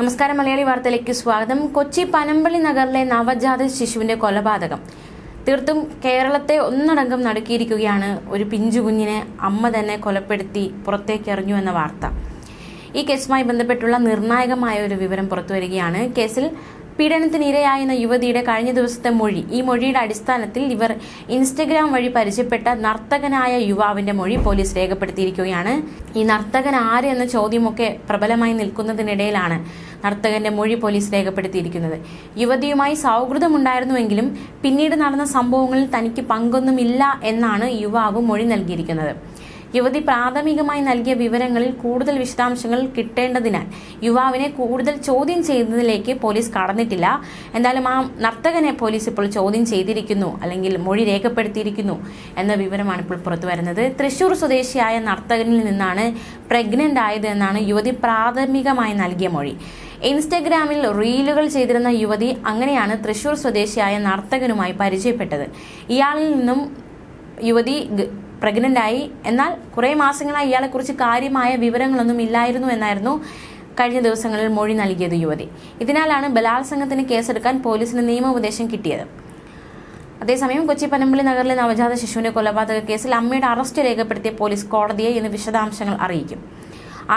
നമസ്കാരം മലയാളി വാർത്തയിലേക്ക് സ്വാഗതം. കൊച്ചി പനമ്പള്ളി നഗറിലെ നവജാത ശിശുവിന്റെ കൊലപാതകം. തീർത്തും കേരളത്തെ ഒന്നടങ്കം നടുക്കിയിരിക്കുകയാണ് ഒരു പിഞ്ചു കുഞ്ഞിനെ അമ്മ തന്നെ കൊലപ്പെടുത്തി പുറത്തേക്ക് എറിഞ്ഞു എന്ന വാർത്ത. ഈ കേസുമായി ബന്ധപ്പെട്ടുള്ള നിർണായകമായ ഒരു വിവരം പുറത്തുവരികയാണ് കേസിൽ പീഡനത്തിന് ഇരയായെന്ന യുവതിയുടെ കഴിഞ്ഞ ദിവസത്തെ മൊഴി. ഈ മൊഴിയുടെ അടിസ്ഥാനത്തിൽ ഇവർ ഇൻസ്റ്റഗ്രാം വഴി പരിചയപ്പെട്ട നർത്തകനായ യുവാവിന്റെ മൊഴി പോലീസ് രേഖപ്പെടുത്തിയിരിക്കുകയാണ്. ഈ നർത്തകൻ ആര് എന്ന ചോദ്യമൊക്കെ പ്രബലമായി നിൽക്കുന്നതിനിടയിലാണ് നർത്തകന്റെ മൊഴി പോലീസ് രേഖപ്പെടുത്തിയിരിക്കുന്നത്. യുവതിയുമായി സൗഹൃദമുണ്ടായിരുന്നുവെങ്കിലും പിന്നീട് നടന്ന സംഭവങ്ങളിൽ തനിക്ക് പങ്കൊന്നുമില്ല എന്നാണ് യുവാവ് മൊഴി നൽകിയിരിക്കുന്നത്. യുവതി പ്രാഥമികമായി നൽകിയ വിവരങ്ങളിൽ കൂടുതൽ വിശദാംശങ്ങൾ കിട്ടേണ്ടതിനാൽ യുവാവിനെ കൂടുതൽ ചോദ്യം ചെയ്യുന്നതിലേക്ക് പോലീസ് കടന്നിട്ടില്ല. എന്തായാലും ആ നർത്തകനെ പോലീസ് ഇപ്പോൾ ചോദ്യം ചെയ്തിരിക്കുന്നു അല്ലെങ്കിൽ മൊഴി രേഖപ്പെടുത്തിയിരിക്കുന്നു എന്ന വിവരമാണ് ഇപ്പോൾ പുറത്തു വരുന്നത്. തൃശൂർ സ്വദേശിയായ നർത്തകനിൽ നിന്നാണ് പ്രഗ്നന്റ് ആയത് എന്നാണ് യുവതി പ്രാഥമികമായി നൽകിയ മൊഴി. ഇൻസ്റ്റഗ്രാമിൽ റീലുകൾ ചെയ്തിരുന്ന യുവതി അങ്ങനെയാണ് തൃശൂർ സ്വദേശിയായ നർത്തകനുമായി പരിചയപ്പെട്ടത്. ഇയാളിൽ നിന്നും യുവതി പ്രഗ്നന്റ് ആയി എന്നാൽ കുറേ മാസങ്ങളായി ഇയാളെക്കുറിച്ച് കാര്യമായ വിവരങ്ങളൊന്നും ഇല്ലായിരുന്നു എന്നായിരുന്നു കഴിഞ്ഞ ദിവസങ്ങളിൽ മൊഴി നൽകിയത് യുവതി. ഇതിനാലാണ് ബലാത്സംഗത്തിന് കേസെടുക്കാൻ പോലീസിന് നിയമോപദേശം കിട്ടിയത്. അതേസമയം കൊച്ചി പനമ്പള്ളി നഗറിലെ നവജാത ശിശുവിന്റെ കൊലപാതക കേസിൽ അമ്മയുടെ അറസ്റ്റ് രേഖപ്പെടുത്തിയ പോലീസ് കോടതിയെ ഇന്ന് വിശദാംശങ്ങൾ അറിയിക്കും.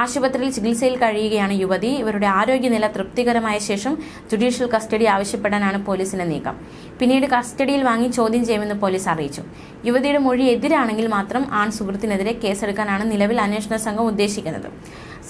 ആശുപത്രിയിൽ ചികിത്സയിൽ കഴിയുകയാണ് യുവതി. ഇവരുടെ ആരോഗ്യനില തൃപ്തികരമായ ശേഷം ജുഡീഷ്യൽ കസ്റ്റഡി ആവശ്യപ്പെടാനാണ് പോലീസിന്റെ നീക്കം. പിന്നീട് കസ്റ്റഡിയിൽ വാങ്ങി ചോദ്യം ചെയ്യുമെന്ന് പോലീസ് അറിയിച്ചു. യുവതിയുടെ മൊഴി എതിരാണെങ്കിൽ മാത്രം ആൺ സുഹൃത്തിനെതിരെ കേസെടുക്കാനാണ് നിലവിൽ അന്വേഷണ സംഘം ഉദ്ദേശിക്കുന്നത്.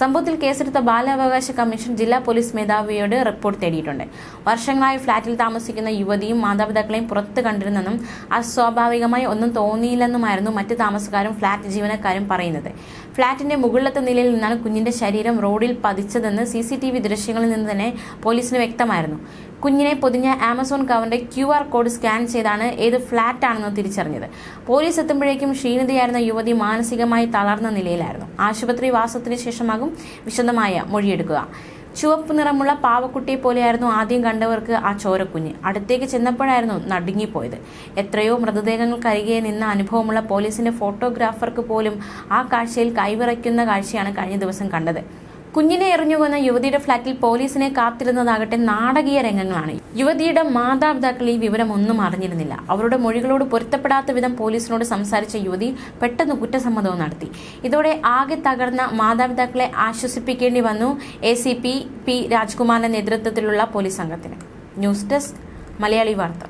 സംഭവത്തിൽ കേസെടുത്ത ബാലാവകാശ കമ്മീഷൻ ജില്ലാ പോലീസ് മേധാവിയോട് റിപ്പോർട്ട് തേടിയിട്ടുണ്ട്. വർഷങ്ങളായി ഫ്ളാറ്റിൽ താമസിക്കുന്ന യുവതിയും മാതാപിതാക്കളെയും പുറത്ത് കണ്ടിരുന്നെന്നും അസ്വാഭാവികമായി ഒന്നും തോന്നിയില്ലെന്നുമായിരുന്നു മറ്റ് താമസക്കാരും ഫ്ളാറ്റ് ജീവനക്കാരും പറയുന്നത്. ഫ്ളാറ്റിന്റെ മുകളിലത്തെ നിലയിൽ നിന്നാണ് കുഞ്ഞിന്റെ ശരീരം റോഡിൽ പതിച്ചതെന്ന് സി സി ടി വി ദൃശ്യങ്ങളിൽ നിന്ന് തന്നെ പോലീസിന് വ്യക്തമായിരുന്നു. കുഞ്ഞിനെ പൊതിഞ്ഞ ആമസോൺ കവറിന്റെ ക്യു ആർ കോഡ് സ്കാൻ ചെയ്താണ് ഏത് ഫ്ളാറ്റ് ആണെന്ന് തിരിച്ചറിഞ്ഞത്. പോലീസ് എത്തുമ്പോഴേക്കും ക്ഷീണിതയായിരുന്ന യുവതി മാനസികമായി തളർന്ന നിലയിലായിരുന്നു. ആശുപത്രി വാസത്തിന് ശേഷമാകും വിശദമായ മൊഴിയെടുക്കുക. ചുവപ്പ് നിറമുള്ള പാവക്കുട്ടിയെ പോലെയായിരുന്നു ആദ്യം കണ്ടവർക്ക് ആ ചോരക്കുഞ്ഞ്. അടുത്തേക്ക് ചെന്നപ്പോഴായിരുന്നു നടുങ്ങിപ്പോയത്. എത്രയോ മൃതദേഹങ്ങൾക്കരികെ നിന്ന അനുഭവമുള്ള പോലീസിന്റെ ഫോട്ടോഗ്രാഫർക്ക് പോലും ആ കാഴ്ചയിൽ കൈവിറയ്ക്കുന്ന കാഴ്ചയാണ് കഴിഞ്ഞ ദിവസം കണ്ടത്. കുഞ്ഞിനെ എറിഞ്ഞുകൊന്ന യുവതിയുടെ ഫ്ളാറ്റിൽ പോലീസിനെ കാത്തിരുന്നതാകട്ടെ നാടകീയ രംഗങ്ങളാണ്. യുവതിയുടെ മാതാപിതാക്കൾ ഈ വിവരം ഒന്നും അറിഞ്ഞിരുന്നില്ല. അവരുടെ മൊഴികളോട് പൊരുത്തപ്പെടാത്ത വിധം പോലീസിനോട് സംസാരിച്ച യുവതി പെട്ടെന്ന് കുറ്റസമ്മതവും നടത്തി. ഇതോടെ ആകെ തകർന്ന മാതാപിതാക്കളെ ആശ്വസിപ്പിക്കേണ്ടി വന്നു എ സി പി പി രാജ്കുമാറിന്റെ നേതൃത്വത്തിലുള്ള പോലീസ് സംഘത്തിന്. ന്യൂസ് ഡെസ്ക് മലയാളി വാർത്ത.